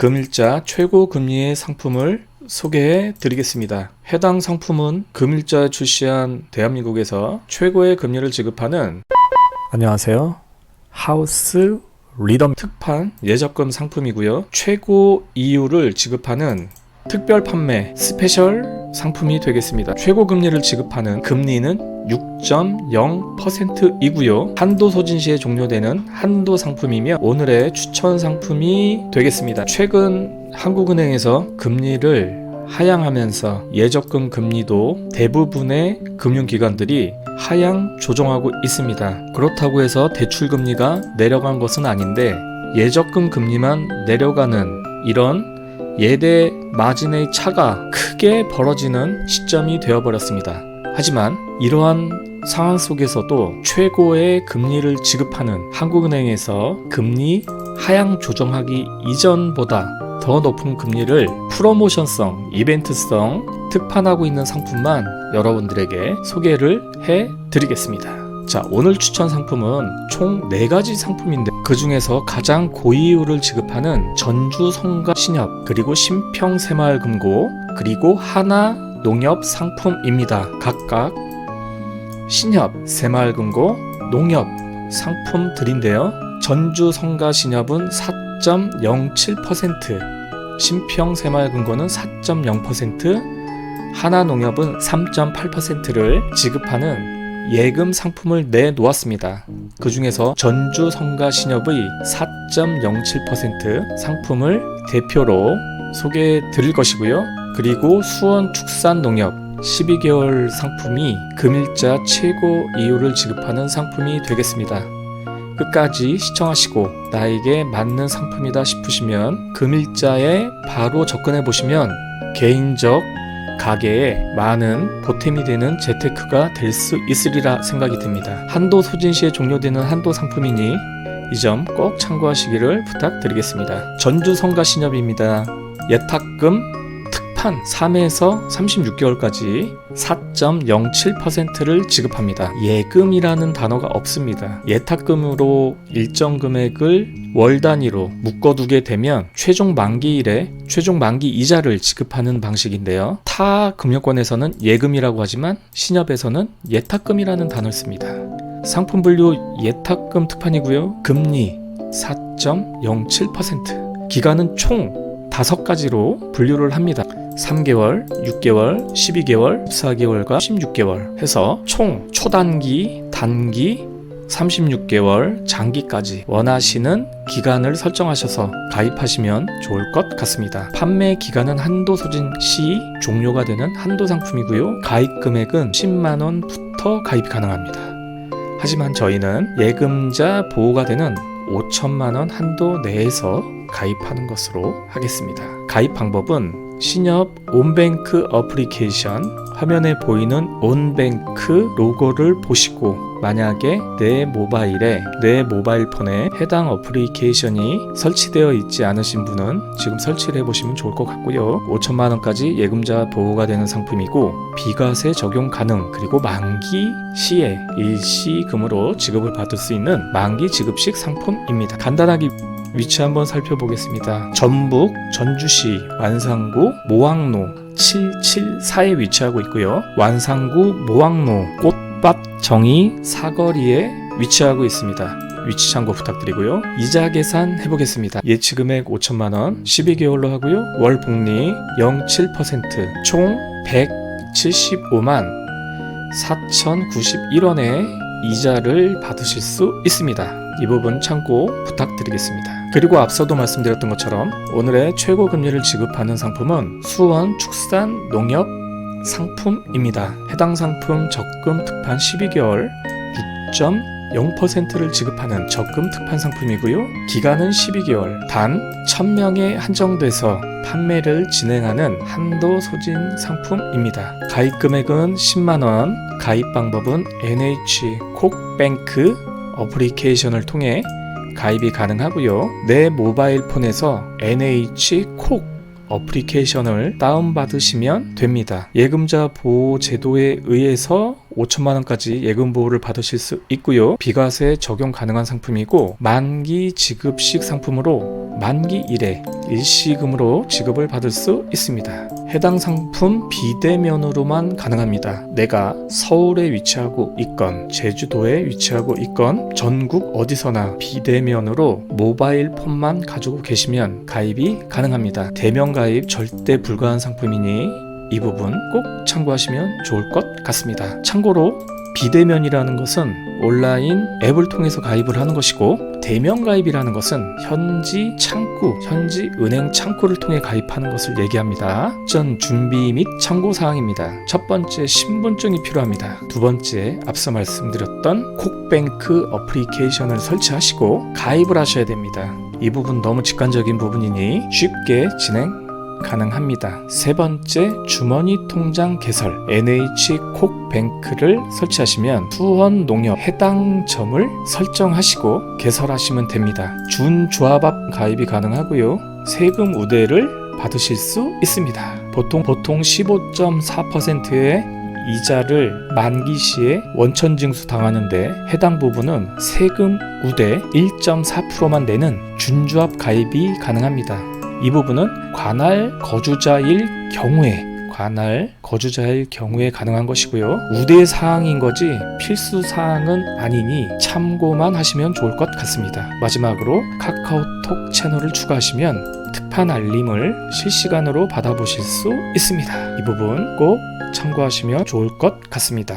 금일자 최고 금리의 상품을 소개해 드리겠습니다. 해당 상품은 금일자 출시한 대한민국에서 최고의 금리를 지급하는 안녕하세요. 하우스 리덤 특판 예적금 상품이고요. 최고 이율을 지급하는 특별 판매 스페셜 상품이 되겠습니다. 최고 금리를 지급하는 금리는 6.0%이고요. 한도 소진 시에 종료되는 한도 상품이며 오늘의 추천 상품이 되겠습니다. 최근 한국은행에서 금리를 하향하면서 예적금 금리도 대부분의 금융기관들이 하향 조정하고 있습니다. 그렇다고 해서 대출 금리가 내려간 것은 아닌데 예적금 금리만 내려가는 이런 예대 마진의 차가 크게 벌어지는 시점이 되어버렸습니다. 하지만 이러한 상황 속에서도 최고의 금리를 지급하는 한국은행에서 금리 하향 조정하기 이전보다 더 높은 금리를 프로모션성, 이벤트성 특판하고 있는 상품만 여러분들에게 소개를 해 드리겠습니다. 자, 오늘 추천 상품은 총 4가지 상품인데 그 중에서 가장 고이율을 지급하는 전주 성가 신협, 그리고 신평 새마을금고, 그리고 하나 농협 상품입니다. 각각 신협, 새마을금고, 농협 상품들인데요. 전주 성가 신협은 4.07%, 신평 새마을금고는 4.0%, 하나 농협은 3.8%를 지급하는 예금 상품을 내놓았습니다. 그 중에서 전주 성가 신협의 4.07% 상품을 대표로 소개해 드릴 것이고요. 그리고 수원 축산 농협 12개월 상품이 금일자 최고 이율을 지급하는 상품이 되겠습니다. 끝까지 시청하시고 나에게 맞는 상품이다 싶으시면 금일자에 바로 접근해 보시면 개인적 가게에 많은 보탬이 되는 재테크가 될 수 있으리라 생각이 듭니다. 한도 소진 시에 종료되는 한도 상품이니 이 점 꼭 참고하시기를 부탁드리겠습니다. 전주 성가 신협입니다. 예탁금 특판 3에서 36개월까지 4.07%를 지급합니다. 예금이라는 단어가 없습니다. 예탁금으로 일정 금액을 월 단위로 묶어두게 되면 최종 만기일에 최종 만기 이자를 지급하는 방식인데요. 타 금융권에서는 예금이라고 하지만 신협에서는 예탁금이라는 단어를 씁니다. 상품 분류 예탁금 특판이고요. 금리 4.07%. 기간은 총 5가지로 분류를 합니다. 3개월, 6개월, 12개월, 14개월과 16개월 해서 총 초단기, 단기, 36개월, 장기까지 원하시는 기간을 설정하셔서 가입하시면 좋을 것 같습니다. 판매 기간은 한도 소진 시 종료가 되는 한도 상품이고요. 가입 금액은 10만 원부터 가입이 가능합니다. 하지만 저희는 예금자 보호가 되는 5천만 원 한도 내에서 가입하는 것으로 하겠습니다. 가입 방법은 신협 온뱅크 어플리케이션 화면에 보이는 온뱅크 로고를 보시고 만약에 내 모바일에 내 모바일 폰에 해당 어플리케이션이 설치되어 있지 않으신 분은 지금 설치를 해보시면 좋을 것 같고요 5천만 원까지 예금자 보호가 되는 상품이고 비과세 적용 가능 그리고 만기 시에 일시금으로 지급을 받을 수 있는 만기 지급식 상품입니다 간단하게 위치 한번 살펴보겠습니다. 전북 전주시 완산구 모항로 774에 위치하고 있고요. 완산구 모항로 꽃 밭 정이 사거리에 위치하고 있습니다. 위치 참고 부탁드리고요. 이자 계산 해보겠습니다. 예치 금액 5천만 원, 12개월로 하고요. 월 복리 0.7%, 총 175만 4,091원의 이자를 받으실 수 있습니다. 이 부분 참고 부탁드리겠습니다. 그리고 앞서도 말씀드렸던 것처럼 오늘의 최고 금리를 지급하는 상품은 수원 축산 농협 상품입니다. 해당 상품 적금 특판 12개월 6.0%를 지급하는 적금 특판 상품이고요. 기간은 12개월, 단 1000명에 한정돼서 판매를 진행하는 한도 소진 상품입니다. 가입 금액은 10만 원, 가입 방법은 NH 콕뱅크 어플리케이션을 통해 가입이 가능하고요. 내 모바일 폰에서 NH 콕 어플리케이션을 다운받으시면 됩니다. 예금자 보호 제도에 의해서 5천만 원까지 예금 보호를 받으실 수 있고요. 비과세 적용 가능한 상품이고 만기 지급식 상품으로 만기 일에 일시금으로 지급을 받을 수 있습니다. 해당 상품 비대면으로만 가능합니다. 내가 서울에 위치하고 있건 제주도에 위치하고 있건 전국 어디서나 비대면으로 모바일 폰만 가지고 계시면 가입이 가능합니다. 대면 가입 절대 불가한 상품이니 이 부분 꼭 참고하시면 좋을 것 같습니다. 참고로 비대면이라는 것은 온라인 앱을 통해서 가입을 하는 것이고 대면 가입이라는 것은 현지 창구, 현지 은행 창구를 통해 가입하는 것을 얘기합니다. 전 준비 및 참고 사항입니다. 첫 번째 신분증이 필요합니다. 두 번째 앞서 말씀드렸던 콕뱅크 어플리케이션을 설치하시고 가입을 하셔야 됩니다. 이 부분 너무 직관적인 부분이니 쉽게 진행 가능합니다. 세 번째, 주머니 통장 개설 NH 콕뱅크를 설치하시면 수원 농협 해당 점을 설정하시고 개설하시면 됩니다. 준조합압 가입이 가능하고요. 세금 우대를 받으실 수 있습니다. 보통 보통 15.4%의 이자를 만기 시에 원천 징수 당하는데 해당 부분은 세금 우대 1.4%만 내는 준조합 가입이 가능합니다. 이 부분은 관할 거주자일 경우에 관할 거주자일 경우에 가능한 것이고요. 우대 사항인 거지 필수 사항은 아니니 참고만 하시면 좋을 것 같습니다. 마지막으로 카카오톡 채널을 추가하시면 특판 알림을 실시간으로 받아보실 수 있습니다. 이 부분 꼭 참고하시면 좋을 것 같습니다.